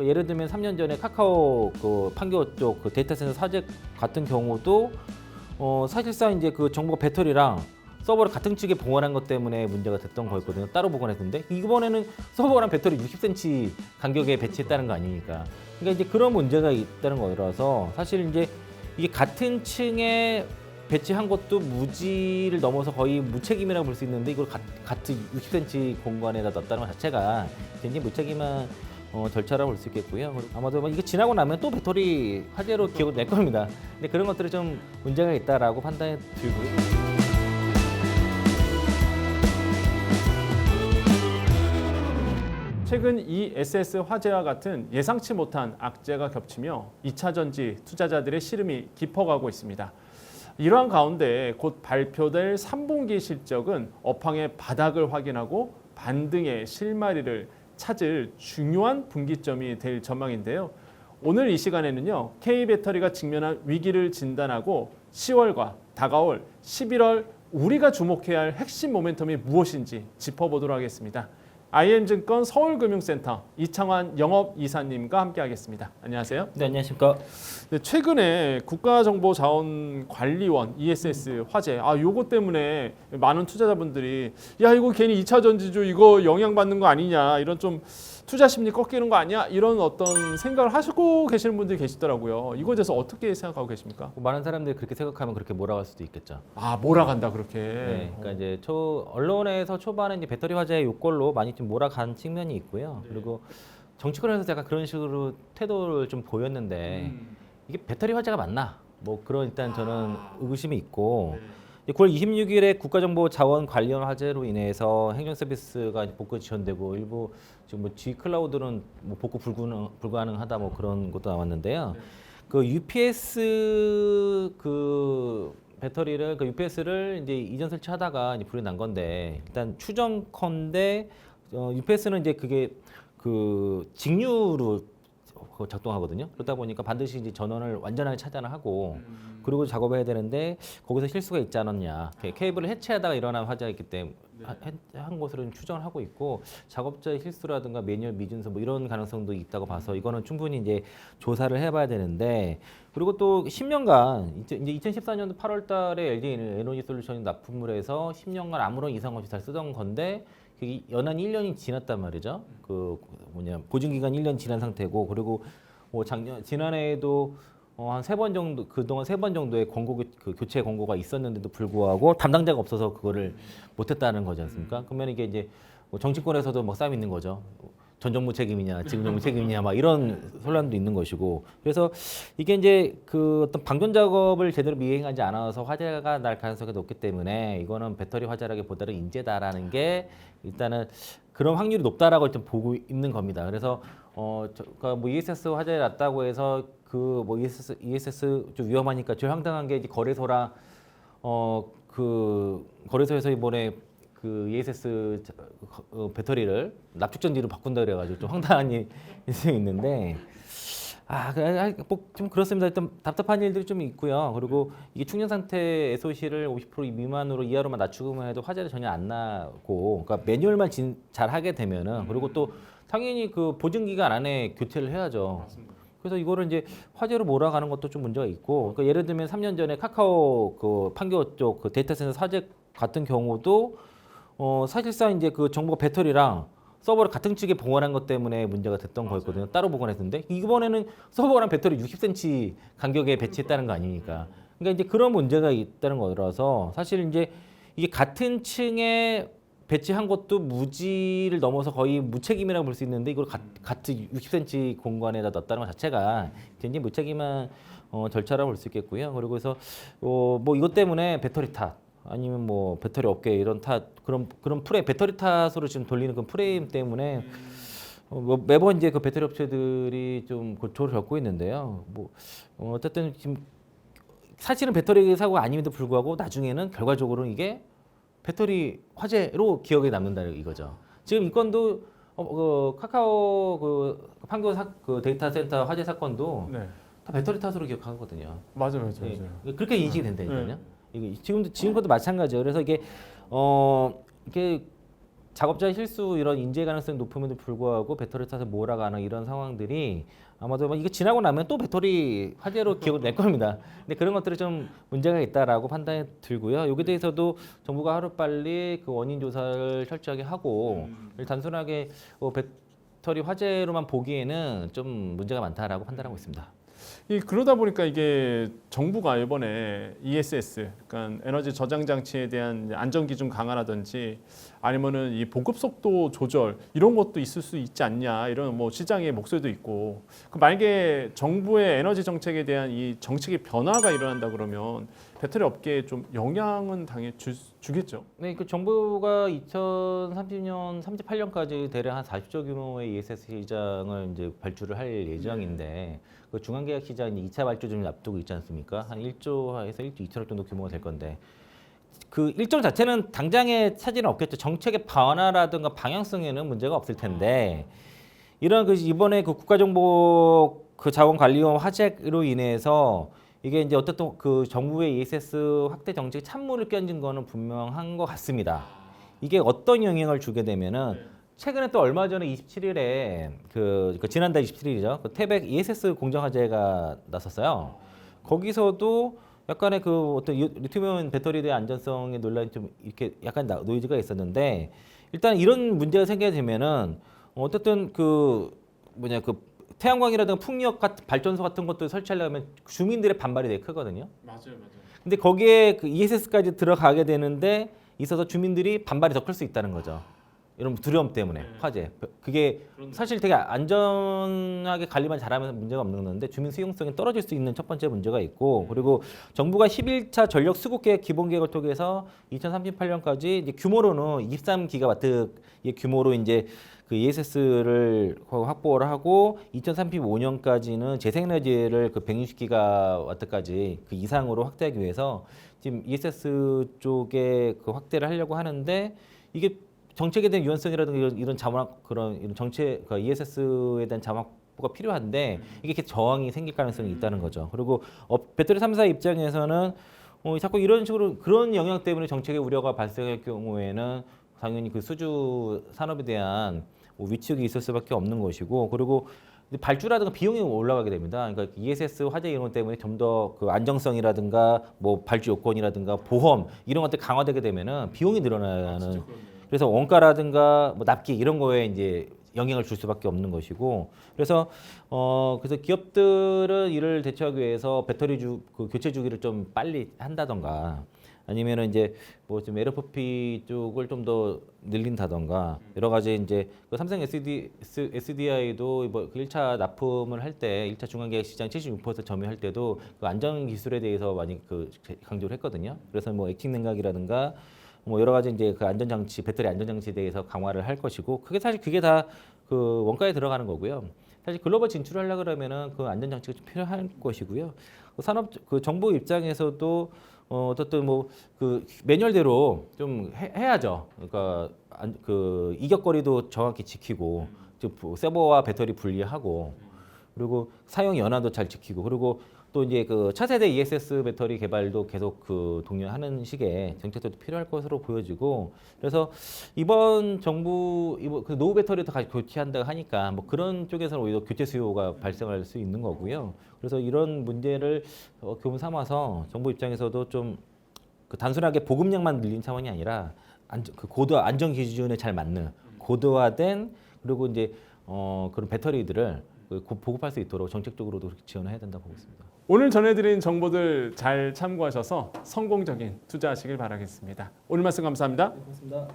그 예를 들면 3년 전에 카카오 그 판교 쪽 그 데이터 센터 사재 같은 경우도 어 사실상 이제 그 정보가 배터리랑 서버를 같은 측에 보관한 것 때문에 문제가 됐던 거였거든요. 따로 보관했는데 이번에는 서버랑 배터리 60cm 간격에 배치했다는 거 아닙니까? 그러니까 이제 그런 문제가 있다는 거라서 사실 이제 이게 같은 층에 배치한 것도 무지를 넘어서 거의 무책임이라고 볼 수 있는데 이걸 가- 같은 60cm 공간에다 놨다는 것 자체가 굉장히 무책임한 어, 절차라고 볼 수 있겠고요. 아마도 뭐 이게 지나고 나면 또 배터리 화재로 기억을 낼 겁니다. 근데 그런 것들이 좀 문제가 있다라고 판단이 들고요. 최근 이 SS 화재와 같은 예상치 못한 악재가 겹치며 2차 전지 투자자들의 시름이 깊어가고 있습니다. 이러한 가운데 곧 발표될 3분기 실적은 업황의 바닥을 확인하고 반등의 실마리를 찾을 중요한 분기점이 될 전망인데요. 오늘 이 시간에는요. K배터리가 직면한 위기를 진단하고 10월과 다가올 11월 우리가 주목해야 할 핵심 모멘텀이 무엇인지 짚어보도록 하겠습니다. IM증권 서울금융센터 이창환 영업이사님과 함께하겠습니다. 안녕하세요. 네, 안녕하십니까. 네, 최근에 국가정보자원관리원 ESS 화재 아 요거 때문에 많은 투자자분들이 야 이거 괜히 2차 전지주 이거 영향받는 거 아니냐 이런 좀 투자 심리 꺾이는 거 아니야 이런 어떤 생각을 하시고 계시는 분들이 계시더라고요. 이거에 대해서 어떻게 생각하고 계십니까? 많은 사람들이 그렇게 생각하면 그렇게 몰아갈 수도 있겠죠. 아 몰아간다 그렇게. 네, 그러니까 이제 초 언론에서 초반에 이제 배터리 화재 요걸로 많이 좀 몰아간 측면이 있고요. 그리고 정치권에서 약간 그런 식으로 태도를 좀 보였는데 이게 배터리 화재가 맞나? 뭐 그런 일단 저는 의구심이 있고 이제 9월 26일에 국가정보자원관리원 화재로 인해서 행정서비스가 복구 지연되고 일부 지금 뭐 G 클라우드는 뭐 복구 불가능, 불가능하다 뭐 그런 것도 나왔는데요. 그 UPS 그 배터리를 그 UPS를 이제 이전 설치하다가 이제 불이 난 건데 일단 추정컨대 어, UPS는 이제 그게 그 직류로 그 작동하거든요. 그러다 보니까 반드시 이제 전원을 완전하게 차단을 하고 그리고 작업을 해야 되는데 거기서 실수가 있지 않았냐. 케- 케이블을 해체하다가 일어난 화재였기 때문에 하- 해- 한 것으로는 추정을 하고 있고 작업자의 실수라든가 매뉴얼 미준서 뭐 이런 가능성도 있다고 봐서 이거는 충분히 이제 조사를 해봐야 되는데 그리고 또 10년간 이제 2014년도 8월달에 LG 에너지 솔루션이 납품을 해서 10년간 아무런 이상 없이 잘 쓰던 건데 그게 연한 1년이 지났단 말이죠. 그 뭐냐 보증 기간 1년 지난 상태고 그리고 뭐 작년 지난해에도 어, 한 세 번 정도 그동안 세 번 정도의 권고 교- 그 교체 권고가 있었는데도 불구하고 담당자가 없어서 그거를 못했다는 거지 않습니까? 그러면 이게 이제 뭐 정치권에서도 막 싸움 있는 거죠. 전 정부 책임이냐, 지금 정부 책임이냐, 막 이런 혼란도 있는 것이고. 그래서 이게 이제 그 어떤 방전 작업을 제대로 미행하지 않아서 화재가 날 가능성이 높기 때문에 이거는 배터리 화재라기보다는 인재다라는 게 일단은 그런 확률이 높다라고 좀 보고 있는 겁니다. 그래서 어, 저, 그러니까 뭐 ESS 화재 났다고 해서 그 뭐 ESS, ESS 좀 위험하니까 제일 황당한 게 이제 거래소랑 어 그 거래소에서 이번에 그 ESS 자- 어, 배터리를 납축전지로 바꾼다 그래가지고 좀 황당한 일- 일이 있는데 아, 그, 아, 뭐좀 그렇습니다. 일단 답답한 일들이 좀 있고요. 그리고 이게 충전 상태 SOC를 50% 미만으로 이하로만 낮추기만 해도 화재를 전혀 안 나고, 그러니까 매뉴얼만 진, 잘 하게 되면은 그리고 또 당연히 그 보증 기간 안에 교체를 해야죠. 그래서 이거를 이제 화재로 몰아가는 것도 좀 문제가 있고, 그러니까 예를 들면 3년 전에 카카오 그 판교 쪽 그 데이터 센터 사재 같은 경우도 어 사실상 이제 그 정보가 배터리랑 서버를 같은 측에 보관한 것 때문에 문제가 됐던 거였거든요. 따로 보관했는데 이번에는 서버랑 배터리 60cm 간격에 배치했다는 거 아닙니까? 그러니까 이제 그런 문제가 있다는 거라서 사실 이제 이게 같은 층에 배치한 것도 무지를 넘어서 거의 무책임이라고 볼 수 있는데 이걸 가- 같은 60cm 공간에다 놨다는 것 자체가 굉장히 무책임한 어, 절차라고 볼 수 있겠고요. 그리고 그래서 어, 뭐 이것 때문에 배터리 탓 아니면 뭐 배터리 업계 이런 탓 그런 그런 프레임 배터리 탓으로 지금 돌리는 그 프레임 때문에 어, 뭐 매번 이제 그 배터리 업체들이 좀 고초를 겪고 있는데요. 뭐 어, 어쨌든 지금 사실은 배터리 사고가 아님에도 불구하고 나중에는 결과적으로는 이게 배터리 화재로 기억에 남는다 이거죠. 지금 이 건도 어, 그 카카오 그 판교 사, 그 데이터 센터 화재 사건도 네 다 배터리 탓으로 기억하거든요. 맞아요 맞아요. 예, 맞아요. 그렇게 인식이 된다니까요. 이게 지금도 지금 것도 마찬가지예요. 그래서 이게 어 이게 작업자의 실수 이런 인재 가능성이 높음에도 불구하고 배터리 타서 몰아가는 이런 상황들이 아마도 뭐 이거 지나고 나면 또 배터리 화재로 기억을 낼 겁니다. 근데 그런 것들이 좀 문제가 있다라고 판단이 들고요. 여기에 대해서도 정부가 하루 빨리 그 원인 조사를 철저하게 하고 단순하게 어, 배터리 화재로만 보기에는 좀 문제가 많다라고 판단하고 있습니다. 이 그러다 보니까 이게 정부가 이번에 ESS, 그러니까 에너지 저장 장치에 대한 안전 기준 강화라든지 아니면은 이 보급 속도 조절 이런 것도 있을 수 있지 않냐 이런 뭐 시장의 목소리도 있고. 그 만약에 정부의 에너지 정책에 대한 이 정책의 변화가 일어난다 그러면 배터리 업계에 좀 영향은 당연히 주, 주겠죠. 네, 그 정부가 2030년, 38년까지 대략 한 40조 규모의 ESS 시장을 이제 발주를 할 예정인데 그 중앙계약 시장 2차 발주 좀 앞두고 있지 않습니까? 한 1조에서 1조 2천억 정도 규모가 될 건데 그 일정 자체는 당장의 차질은 없겠죠. 정책의 변화라든가 방향성에는 문제가 없을 텐데 이런 그 이번에 그 국가정보 그 자원관리원 화재로 인해서 이게 이제 어떻든 그 정부의 ESS 확대 정책에 찬물을 끼얹은 거는 분명한 것 같습니다. 이게 어떤 영향을 주게 되면은 최근에 또 얼마 전에 27일에 그, 그 지난달 27일이죠. 그 태백 ESS 공정 화재가 났었어요. 거기서도 약간의 그 어떤 이- 리튬이온 배터리에 대한 안전성의 논란이 좀 이렇게 약간 나- 노이즈가 있었는데 일단 이런 문제가 생기게 되면은 어쨌든 그 뭐냐 그 태양광이라든가 풍력 같은 발전소 같은 것도 설치하려면 주민들의 반발이 되게 크거든요. 맞아요, 맞아요. 근데 거기에 그 ESS까지 들어가게 되는데 있어서 주민들이 반발이 더 클 수 있다는 거죠. 이런 두려움 때문에 화재. 그게 사실 되게 안전하게 관리만 잘하면 문제가 없는 건데 주민 수용성이 떨어질 수 있는 첫 번째 문제가 있고 그리고 정부가 11차 전력 수급 계획 기본 계획을 통해서 2038년까지 이제 규모로는 23기가와트의 규모로 이제 그 ESS를 확보를 하고 2035년까지는 재생에너지를 그 160기가와트까지 그 이상으로 확대하기 위해서 지금 ESS 쪽에 그 확대를 하려고 하는데 이게 정책에 대한 유연성이라든가 이런, 이런 자원 그런 이런 정책 그 ESS에 대한 자원 확보가 필요한데 이게 저항이 생길 가능성이 있다는 거죠. 그리고 어, 배터리 3사 입장에서는 어, 자꾸 이런 식으로 그런 영향 때문에 정책의 우려가 발생할 경우에는 당연히 그 수주 산업에 대한 뭐 위축이 있을 수밖에 없는 것이고 그리고 발주라든가 비용이 올라가게 됩니다. 그러니까 ESS 화재 이런 것 때문에 좀 더 그 안정성이라든가 뭐 발주 요건이라든가 보험 이런 것들 강화되게 되면은 비용이 늘어나는 그래서 원가라든가 뭐 납기 이런 거에 이제 영향을 줄 수밖에 없는 것이고 그래서 어 그래서 기업들은 이를 대처하기 위해서 배터리 주 그 교체 주기를 좀 빨리 한다던가 아니면은 이제 뭐좀 LFP 쪽을 좀 더 늘린다던가 여러 가지 이제 그 삼성 SD SDI도 뭐 1차 납품을 할 때 1차 중앙계약 시장 76% 점유할 때도 그 안전 기술에 대해서 많이 그 강조를 했거든요. 그래서 뭐 액팅 냉각이라든가 뭐 여러 가지 이제 그 안전 장치, 배터리 안전 장치에 대해서 강화를 할 것이고 그게 사실 그게 다 그 원가에 들어가는 거고요. 사실 글로벌 진출을 하려 그러면은 그 안전 장치가 좀 필요할 것이고요. 그 산업 그 정부 입장에서도 어 어떻든 뭐 그 매뉴얼대로 좀 해, 해야죠. 그러니까 안, 그 이격거리도 정확히 지키고 즉 세버와 배터리 분리하고 그리고 사용 연한도 잘 지키고 그리고 또 이제 그 차세대 ESS 배터리 개발도 계속 그 독려하는 식의 정책도 필요할 것으로 보여지고 그래서 이번 정부 이번 그 노후 배터리 도 같이 교체한다고 하니까 뭐 그런 쪽에서는 오히려 교체 수요가 발생할 수 있는 거고요. 그래서 이런 문제를 어, 교훈 삼아서 정부 입장에서도 좀 그 단순하게 보급량만 늘린 차원이 아니라 안전, 그 고도 안전 기준에 잘 맞는 고도화된 그리고 이제 어 그런 배터리들을 그 고- 보급할 수 있도록 정책적으로도 그렇게 지원을 해야 된다고 보고 있습니다. 오늘 전해드린 정보들 잘 참고하셔서 성공적인 투자하시길 바라겠습니다. 오늘 말씀 감사합니다. 고맙습니다.